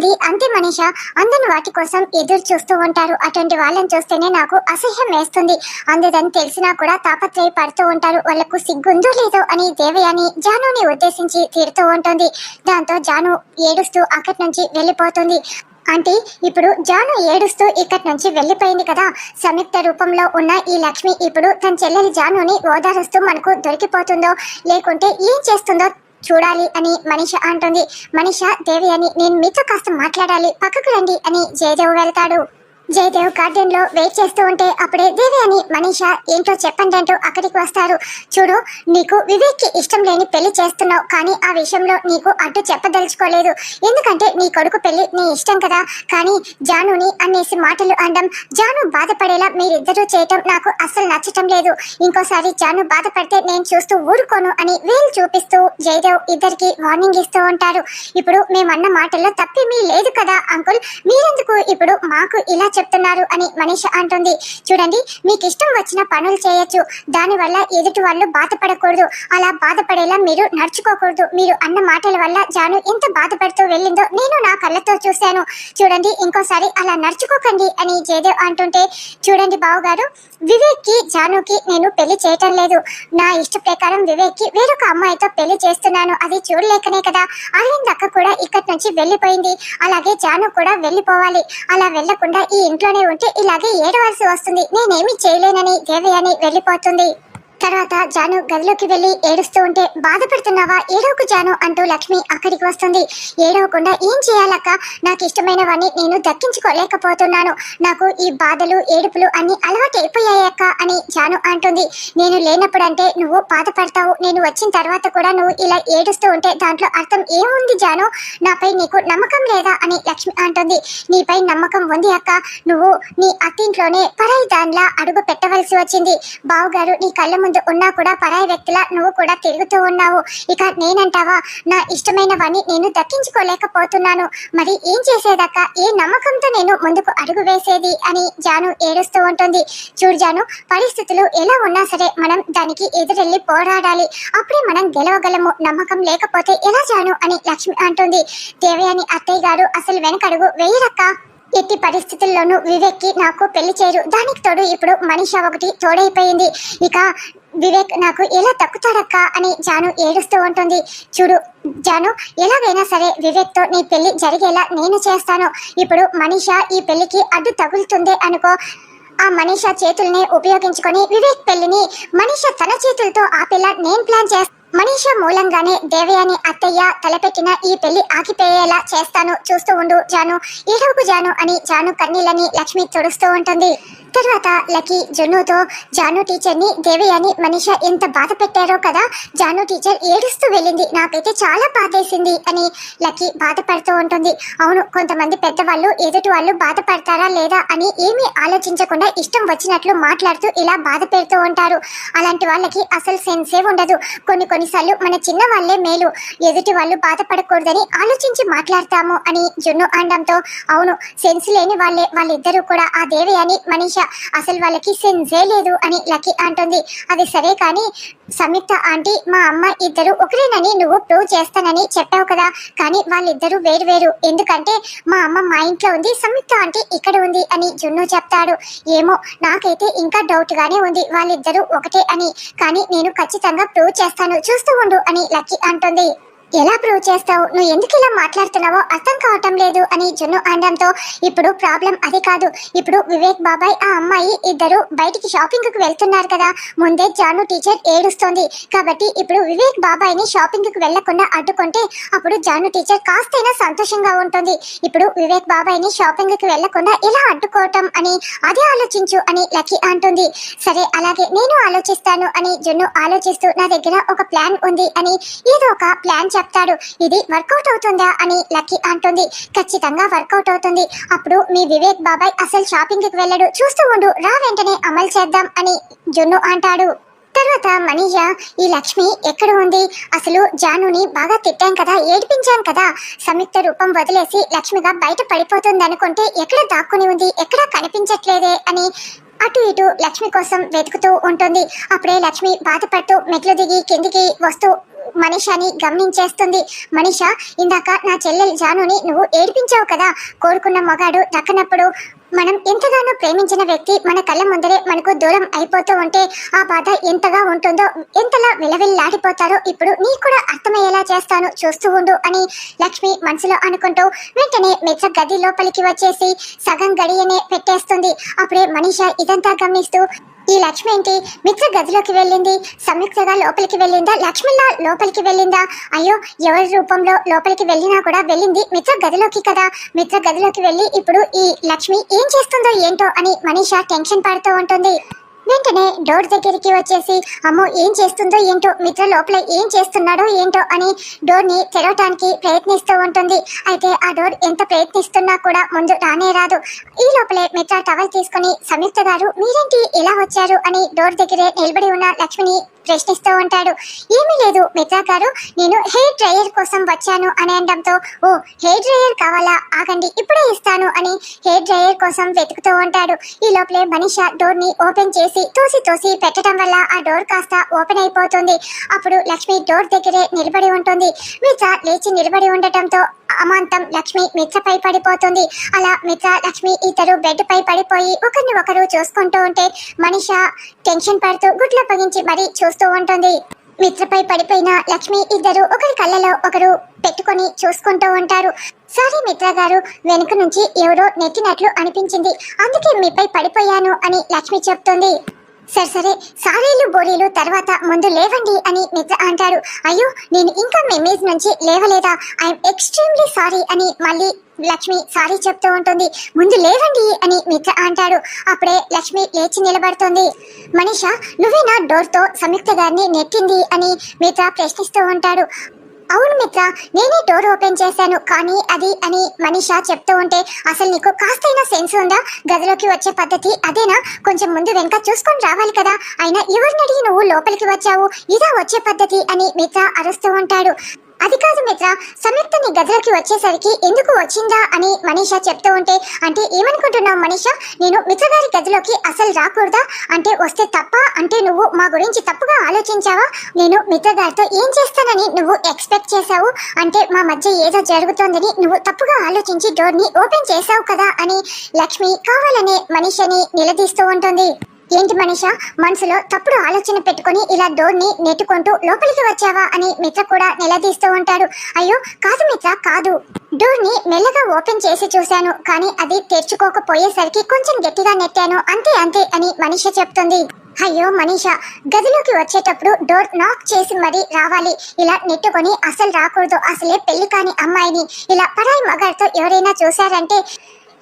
కొంతమంది అంతే మనీష అందని వాటి కోసం ఎదురు చూస్తూ ఉంటారు. అటువంటి వాళ్ళని చూస్తేనే నాకు అసహ్యం వేస్తుంది. అందదని తెలిసినా కూడా తాపత్రయ పడుతూ ఉంటారు. వాళ్ళకు సిగ్గుందో లేదో అని దేవయాని జానుని ఉద్దేశించి తీరుతూ ఉంటుంది. దాంతో జాను ఏడుస్తూ అక్కడి నుంచి వెళ్ళిపోతుంది. అంటే ఇప్పుడు జాను ఏడుస్తూ ఇక్కడి నుంచి వెళ్ళిపోయింది కదా. సంయుక్త రూపంలో ఉన్న ఈ లక్ష్మి ఇప్పుడు తన చెల్లెలి జానుని ఓదారుస్తూ మనకు దొరికిపోతుందో లేకుంటే ఏం చేస్తుందో చూడాలి అని మనిష అంటుంది. మనిష దేవి అని నేను మీతో కాస్త మాట్లాడాలి. పక్కకు రండి అని జయదేవ్ వెళ్తాడు. జయదేవ్ గార్డెన్లో వెయిట్ చేస్తూ ఉంటే అప్పుడే దేవి అని మనీష ఏంటో చెప్పండి అంటూ అక్కడికి వస్తారు. చూడు నీకు వివేక్కి ఇష్టం లేని పెళ్ళి చేస్తున్నావు కానీ ఆ విషయంలో నీకు అడ్డు చెప్పదలుచుకోలేదు. ఎందుకంటే నీ కొడుకు పెళ్ళి నీ ఇష్టం కదా. కానీ జానుని అనేసి మాటలు అనడం జాను బాధపడేలా మీరిద్దరూ చేయటం నాకు అస్సలు నచ్చటం లేదు. ఇంకోసారి జాను బాధపడితే నేను చూస్తూ ఊరుకోను అని వీలు చూపిస్తూ జయదేవ్ ఇద్దరికి వార్నింగ్ ఇస్తూ ఉంటారు. ఇప్పుడు మేమన్న మాటల్లో తప్పేమీ లేదు కదా అంకుల్. మీరెందుకు ఇప్పుడు మాకు ఇలా చెప్తున్నారు అని మనీష అంటుంది. చూడండి మీకు ఇష్టం వచ్చిన పనులు చేయొచ్చు. దానివల్ల ఎదుటి వాళ్ళు బాధపడకూడదు. అలా బాధపడేలా మీరు నడుచుకోకూడదు. మీరు అన్న మాటల వల్ల జాను ఎంత బాధపడుతూ వెళ్ళిందో నేను నా కళ్ళతో చూశాను. చూడండి ఇంకోసారి అలా నడుచుకోకండి అని జయదేవ్ అంటుంటే చూడండి బావగారు వివేక్కి జానుకి నేను పెళ్ళి చేయటం లేదు. నా ఇష్ట ప్రకారం వివేక్కి వేరొక అమ్మాయితో పెళ్ళి చేస్తున్నాను. అది చూడలేకనే కదా. అరవింద్ అక్క కూడా ఇక్కడి నుంచి వెళ్ళిపోయింది. అలాగే జాను కూడా వెళ్ళిపోవాలి. అలా వెళ్ళకుండా ఈ ఇంట్లోనే ఉంటే ఇలాగే ఏడవలసి వస్తుంది. నేనేమి చేయలేనని దేవయాని వెళ్ళిపోతుంది. తర్వాత జాను గదిలోకి వెళ్ళి ఏడుస్తూ ఉంటే బాధపడుతున్నావా? ఏడవకు జాను అంటూ లక్ష్మి అక్కడికి వస్తుంది. ఏడవకుండా ఏం చేయాలక్క? నాకు ఇష్టమైనవన్నీ నేను దక్కించుకోలేకపోతున్నాను. నాకు ఈ బాధలు ఏడుపులు అన్ని అలవాటు అయిపోయాయక్క అని జాను అంటుంది. నేను లేనప్పుడంటే నువ్వు బాధపడతావు. నేను వచ్చిన తర్వాత కూడా నువ్వు ఇలా ఏడుస్తూ ఉంటే దాంట్లో అర్థం ఏముంది జాను? నాపై నీకు నమ్మకం లేదా? అని లక్ష్మి అంటుంది. నీపై నమ్మకం ఉంది అక్క. నువ్వు నీ అత్తింట్లోనే పరాయి దానిలా అడుగు పెట్టవలసి వచ్చింది. బావుగారు నీ కళ్ళ ముందు ఉన్నా కూడా పరాయి వ్యక్తిలా నువ్వు కూడా తిరుగుతూ ఉన్నావు. ఇక నేనంటావా? నా ఇష్టమైనవని నేను దక్కించుకోలేకపోతున్నాను. మరి ఏం చేసేదక్క? ఏ నమ్మకంతో నేను ముందుకు అడుగు వేసేది అని జాను ఏడుస్తూ ఉంటుంది. చూడు జాను పరిస్థితులు ఎలా ఉన్నా సరే మనం దానికి ఎదురెళ్ళి పోరాడాలి. అప్పుడే మనం గెలవగలము. నమ్మకం లేకపోతే ఎలా జాను అని లక్ష్మి అంటుంది. దేవయాని అత్తయ్య గారు అసలు వెనకడుగు వేయరక్క? ఎట్టి పరిస్థితుల్లోనూ వివేక్కి నాకు పెళ్ళి చేయరు. దానికి తోడు ఇప్పుడు మనిష ఒకటి తోడైపోయింది. ఇక వివేక్ నాకు ఎలా తక్కుతాడక్క అని జాను ఏడుస్తూ ఉంటుంది. చూడు జాను ఎలాగైనా సరే వివేక్తో నీ పెళ్ళి జరిగేలా నేను చేస్తాను. ఇప్పుడు మనిష ఈ పెళ్ళికి అడ్డు తగులుతుంది అనుకో. ఆ మనీష చేతుల్ని ఉపయోగించుకొని వివేక్ పెళ్ళిని మనీష తన చేతులతో ఆపేలా నేను ప్లాన్ చేస్తాను మనీష మూలంగానే దేవయాని అత్తయ్య తలపెట్టిన ఈ పెళ్ళి ఆగిపోయేలా చేస్తాను చూస్తూ ఉండు జాను. ఏడవకు జాను అని జాను కన్నీళ్ళని లక్ష్మి తుడుస్తూ ఉంటుంది. తర్వాత లకి జున్నుతో జాను టీచర్ని దేవయాని మనిష ఎంత బాధ పెట్టారో కదా జాను టీచర్ ఏడుస్తూ వెళ్ళింది. నాకైతే చాలా బాధేసింది అని లకి బాధపడుతూ ఉంటుంది. అవును కొంతమంది పెద్దవాళ్ళు ఎదుటి వాళ్ళు బాధపడతారా లేదా అని ఏమీ ఆలోచించకుండా ఇష్టం వచ్చినట్లు మాట్లాడుతూ ఇలా బాధ పెడుతూ ఉంటారు. అలాంటి వాళ్ళకి అసలు సెన్సే ఉండదు. కొన్ని కొన్నిసార్లు మన చిన్న వాళ్ళే మేలు. ఎదుటి వాళ్ళు బాధపడకూడదని ఆలోచించి మాట్లాడతాము అని జున్ను అనడంతో అవును సెన్స్ లేని వాళ్ళే. వాళ్ళిద్దరూ కూడా ఆ దేవయాని మనిష అసలు వాళ్ళకి సెన్సే లేదు అని లక్కీ అంటుంది. అది సరే కానీ సంయుక్త ఆంటీ మా అమ్మ ఇద్దరు ఒకరేనని నువ్వు ప్రూవ్ చేస్తానని చెప్పావు కదా. కానీ వాళ్ళిద్దరూ వేరు వేరు. ఎందుకంటే మా అమ్మ మా ఇంట్లో ఉంది సంయుక్త ఆంటీ ఇక్కడ ఉంది అని జున్ను చెప్తాడు. ఏమో నాకైతే ఇంకా డౌట్గానే ఉంది. వాళ్ళిద్దరూ ఒకటే అని. కానీ నేను ఖచ్చితంగా ప్రూవ్ చేస్తాను. చూస్తూ ఉండు అని లక్కీ అంటుంది. ఎలా ప్రూవ్ చేస్తావు? నువ్వు ఎందుకు ఇలా మాట్లాడుతున్నావో అర్థం కావటం లేదు అని జున్ను అనడంతో ఇప్పుడు ప్రాబ్లం అది కాదు. ఇప్పుడు వివేక్ బాబాయ్ ఆ అమ్మాయి ఇద్దరు బయటికి షాపింగ్కు వెళ్తున్నారు కదా. ముందే జాను టీచర్ ఏడుస్తోంది. కాబట్టి ఇప్పుడు వివేక్ బాబాయ్ని షాపింగ్కు వెళ్ళకుండా అడ్డుకుంటే అప్పుడు జాను టీచర్ కాస్తైనా సంతోషంగా ఉంటుంది. ఇప్పుడు వివేక్ బాబాయ్ని షాపింగ్కు వెళ్ళకుండా ఎలా అడ్డుకోవటం అని అదే ఆలోచించు అని లక్కీ అంటుంది. సరే అలాగే నేను ఆలోచిస్తాను అని జున్ను ఆలోచిస్తూ నా దగ్గర ఒక ప్లాన్ ఉంది అని ఏదో ఒక ప్లాన్ చెప్తాడు. ఇది వర్కౌట్ అవుతుందా అని లక్కీ అంటుంది. ఖచ్చితంగా వర్కౌట్ అవుతుంది. అప్పుడు మీ వివేక్ బాబాయ్ అసలు షాపింగ్కి వెళ్ళడు. చూస్తూ ఉండు. రా వెంటనే అమలు చేద్దాం అని జున్ను అంటాడు. తర్వాత మనీష ఈ లక్ష్మి ఎక్కడ ఉంది? అసలు జానుని బాగా తిట్టాం కదా ఏడిపించాం కదా. సంయుక్త రూపం వదిలేసి లక్ష్మిగా బయట పడిపోతుంది అనుకుంటే ఎక్కడ దాక్కుని ఉంది? ఎక్కడ కనిపించట్లేదే? అని అటు ఇటు లక్ష్మి కోసం వెతుకుతూ ఉంటుంది. అప్పుడే లక్ష్మి బాధపడుతూ మెట్లు దిగి కిందికి వస్తూ మనీషాని గమనించేస్తుంది. మనీష ఇందాక నా చెల్లెలు జానుని నువ్వు ఏడిపించావు కదా? కోరుకున్న మగాడు దక్కనప్పుడు మనం ఎంతగానో ప్రేమించిన వ్యక్తి మన కళ్ళ ముందరే మనకు దూరం అయిపోతూ ఉంటే ఆ బాధ ఎంతగా ఉంటుందో ఎంతలా విలవిల్లాడిపోతారో ఇప్పుడు నీ కూడా అర్థమయ్యేలా చేస్తాను. చూస్తూ ఉండు అని లక్ష్మి మనసులో అనుకుంటూ వెంటనే మెచ్చ గది లోపలికి వచ్చేసి సగం గడియనే పెట్టేస్తుంది. అప్పుడే మనీష ఇదంతా గమనిస్తూ ఈ లక్ష్మి ఏంటి? మిత్ర గదిలోకి వెళ్ళింది. సంయుక్తగా లోపలికి వెళ్ళిందా? లక్ష్మిలా లోపలికి వెళ్ళిందా? అయ్యో ఎవరి రూపంలో లోపలికి వెళ్ళినా కూడా వెళ్ళింది మిత్ర గదిలోకి కదా. మిత్ర గదిలోకి వెళ్ళి ఇప్పుడు ఈ లక్ష్మి ఏం చేస్తుందో ఏంటో అని మనీష టెన్షన్ పడుతూ ఉంటుంది. వెంటనే డోర్ దగ్గరికి వచ్చేసి అమ్మో ఏం చేస్తుందో ఏంటో మిత్ర లోపల ఏం చేస్తున్నాడో ఏంటో అని డోర్ని తెరవటానికి ప్రయత్నిస్తూ ఉంటుంది. అయితే ఆ డోర్ ఎంత ప్రయత్నిస్తున్నా కూడా ముందు రానే రాదు. ఈ లోపలే మిత్ర టవల్ తీసుకుని సంయుక్త గారు మీరేంటి ఇలా వచ్చారు? అని డోర్ దగ్గరే నిలబడి ఉన్న లక్ష్మిని ప్రశ్నిస్తూ ఉంటాడు. ఏమీ లేదు మిత్రా గారు నేను హెయిర్ డ్రయర్ కోసం వచ్చాను అని అనడంతో ఓ హెయిర్ డ్రయర్ కావాలా? ఆగండి ఇప్పుడే ఇస్తాను అని హెయిర్ డ్రయర్ కోసం వెతుకుతూ ఉంటాడు. ఈ లోపలే మనిష డోర్ని ఓపెన్ చేసి తోసి తోసి పెట్టడం వల్ల ఆ డోర్ కాస్త ఓపెన్ అయిపోతుంది. అప్పుడు లక్ష్మి డోర్ దగ్గరే నిలబడి ఉంటుంది. మిత్ర లేచి నిలబడి ఉండటంతో అమాంతం లక్ష్మి మిత్రపై పడిపోతుంది. అలా మిత్ర లక్ష్మి ఇద్దరు బెడ్ పై పడిపోయి ఒకరిని ఒకరు చూసుకుంటూ ఉంటే మనిష టెన్షన్ పడుతూ గుడ్ల పగించి మరీ చూస్తూ ఉంటుంది. మిత్రపై పడిపోయిన లక్ష్మి ఇద్దరు ఒకరి కళ్ళలో ఒకరు పెట్టుకొని చూసుకుంటూ ఉంటారు. సారీ మిత్ర గారు వెనుక నుంచి ఎవరో నెట్టినట్లు అనిపించింది. అందుకే మీపై పడిపోయాను అని లక్ష్మి చెప్తుంది. సరే సరే. సారీలు బోరీలు తర్వాత ముందు లేవండి అని మిత్ర అంటారు అయ్యో నేను ఇంకా మెమేజ్ నుంచి లేవలేదా? ఐఎమ్ ఎక్స్ట్రీమ్లీ సారీ అని మళ్ళీ లక్ష్మి సారీ చెప్తూ ఉంటుంది. ముందు లేవండి అని మిత్ర అంటాడు. అప్పుడే లక్ష్మి లేచి నిలబడుతుంది. మనీష నువ్వేనా డోర్తో సంయుక్త గారిని నెట్టింది అని మిత్ర ప్రశ్నిస్తూ ఉంటాడు. అవును మిత్ర నేనే డోర్ ఓపెన్ చేశాను. కానీ అది అని మనీషా చెప్తూ ఉంటే అసలు నీకు కాస్తైనా సెన్స్ ఉందా? గదిలోకి వచ్చే పద్ధతి అదేనా? కొంచెం ముందు వెనక చూసుకొని రావాలి కదా. అయినా ఎవరిని అడిగి నువ్వు లోపలికి వచ్చావు? ఇదా వచ్చే పద్ధతి అని మిత్ర అరుస్తూ ఉంటాడు. అది కాదు మిత్ర సంయుక్త నీ గదిలోకి వచ్చేసరికి ఎందుకు వచ్చిందా అని మనీషా చెప్తూ ఉంటే అంటే ఏమనుకుంటున్నావు మనీషా? నేను మిత్ర గారి గదిలోకి అసలు రాకూడదా? అంటే వస్తే తప్ప? అంటే నువ్వు మా గురించి తప్పుగా ఆలోచించావా? నేను మిత్ర గారితో ఏం చేస్తానని నువ్వు ఎక్స్పెక్ట్ చేశావు? అంటే మా మధ్య ఏదో జరుగుతోందని నువ్వు తప్పుగా ఆలోచించి డోర్ని ఓపెన్ చేశావు కదా అని లక్ష్మి కావాలనే మనీషని నిలదీస్తూ ఉంటుంది. ఏంటి మనిష? మనసులో తప్పుడు ఆలోచన పెట్టుకొని ఇలా డోర్ని నెట్టుకుంటూ లోపలికి వచ్చావా అని మిత్ర కూడా నిలదీస్తూ ఉంటాడు. అయ్యో కాదు మిత్ర కాదు. డోర్ని మెల్లగా ఓపెన్ చేసి చూశాను కానీ అది తెరుచుకోకపోయేసరికి కొంచెం గట్టిగా నెట్టాను అంతే అంతే అని మనిష చెప్తుంది. అయ్యో మనీష గదిలోకి వచ్చేటప్పుడు డోర్ నాక్ చేసి మరీ రావాలి. ఇలా నెట్టుకొని అసలు రాకూడదు అసలే పెళ్ళి కాని అమ్మాయిని. ఇలా పరాయి మగారితో ఎవరైనా చూశారంటే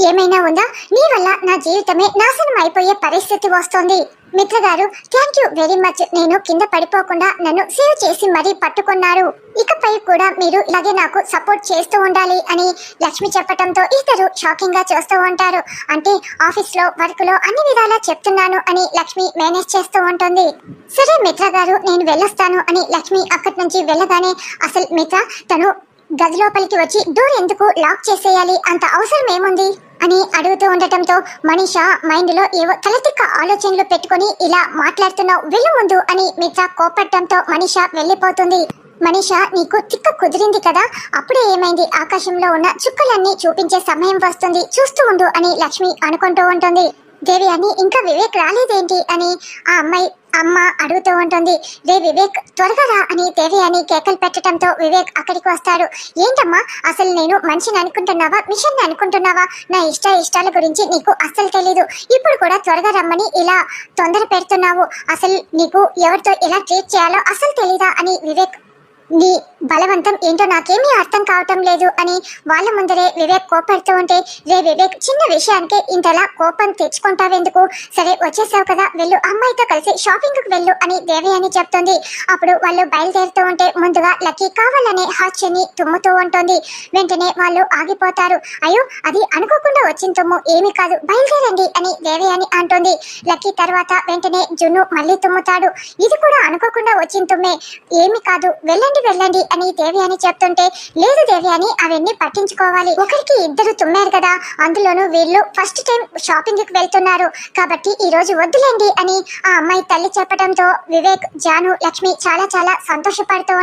ఏమైనా ఉందా? నీ వల్ల నా జీవితమే నాశనం అయిపోయే పరిస్థితి వస్తోంది. మిత్రగారు థ్యాంక్ యూ వెరీ మచ్ నేను కింద పడిపోకుండా నన్ను సేవ్ చేసి మరీ పట్టుకున్నారు. ఇకపై కూడా మీరు ఇలాగే నాకు సపోర్ట్ చేస్తూ ఉండాలి అని లక్ష్మి చెప్పటంతో ఇద్దరు షాకింగ్గా చూస్తూ ఉంటారు. అంటే ఆఫీస్లో వర్క్లో అన్ని విధాలా చెప్తున్నాను అని లక్ష్మి మేనేజ్ చేస్తూ ఉంటుంది. సరే మిత్ర గారు నేను వెళ్ళొస్తాను అని లక్ష్మి అక్కడి నుంచి వెళ్ళగానే అసలు మిత్ర తను గది లోపలికి వచ్చి డోర్ ఎందుకు లాక్ చేసేయాలి? అంత అవసరం ఏముంది అని అడుగుతూ ఉండటంతో మనీష మైండ్లో ఏవో తలతిక్క ఆలోచనలు పెట్టుకొని ఇలా మాట్లాడుతున్నావు వెళ్ళు ముందు అని మిత్ర కోపడటంతో మనీష వెళ్ళిపోతుంది. మనీష నీకు తిక్క కుదిరింది కదా? అప్పుడే ఏమైంది? ఆకాశంలో ఉన్న చుక్కలన్నీ చూపించే సమయం వస్తుంది. చూస్తూ ఉండు అని లక్ష్మి అనుకుంటూ ఉంటుంది. దేవి అని ఇంకా వివేక్ రాలేదేంటి? అని ఆ అమ్మాయి అమ్మ అడుగుతూ ఉంటుంది రే వివేక్ త్వరగా రా అని దేవి అని కేకలు పెట్టడంతో వివేక్ అక్కడికి వస్తాడు. ఏంటమ్మా అసలు నేను మనిషిని అనుకుంటున్నావా? మిషన్ అనుకుంటున్నావా? నా ఇష్ట ఇష్టాల గురించి నీకు అస్సలు తెలీదు. ఇప్పుడు కూడా త్వరగా రమ్మని ఇలా తొందర పెడుతున్నావు. అసలు నీకు ఎవరితో ఎలా ట్రీట్ చేయాలో అసలు తెలీదా? అని వివేక్ నీ బలవంతం ఏంటో నాకేమీ అర్థం కావటం లేదు అని వాళ్ళ ముందరే వివేక్ కోపడుతూ ఉంటే రే వివేక్ చిన్న విషయానికి ఇంతలా కోపం తెచ్చుకుంటావెందుకు? సరే వచ్చేసావు కదా వెళ్ళు అమ్మాయితో కలిసి షాపింగ్కు వెళ్ళు అని దేవి అని చెప్తుంది. అప్పుడు వాళ్ళు బయలుదేరుతూ ఉంటే ముందుగా లక్కీ కావాలనే హాస్యని తుమ్ముతూ ఉంటుంది. వెంటనే వాళ్ళు ఆగిపోతారు. అయ్యో అది అనుకోకుండా వచ్చిన తుమ్ము ఏమీ కాదు బయలుదేరండి అని దేవి అని అంటుంది. లక్కీ తర్వాత వెంటనే జున్ను మళ్ళీ తుమ్ముతాడు. ఇది కూడా అనుకోకుండా వచ్చిన తుమ్మే ఏమీ కాదు వెళ్ళండి వెళ్ళండి అని దేవి చెప్తుంటే లేదు దేవి అవన్నీ పట్టించుకోవాలి. ఒకరికి ఇద్దరు తుమ్మారు కదా. అందులోనూ వీళ్ళు ఫస్ట్ టైం షాపింగ్కి వెళ్తున్నారు. కాబట్టి ఈ రోజు వద్దులేండి అని ఆ అమ్మాయి తల్లి చెప్పడంతో వివేక్ జాను లక్ష్మి చాలా చాలా సంతోషపడుతూ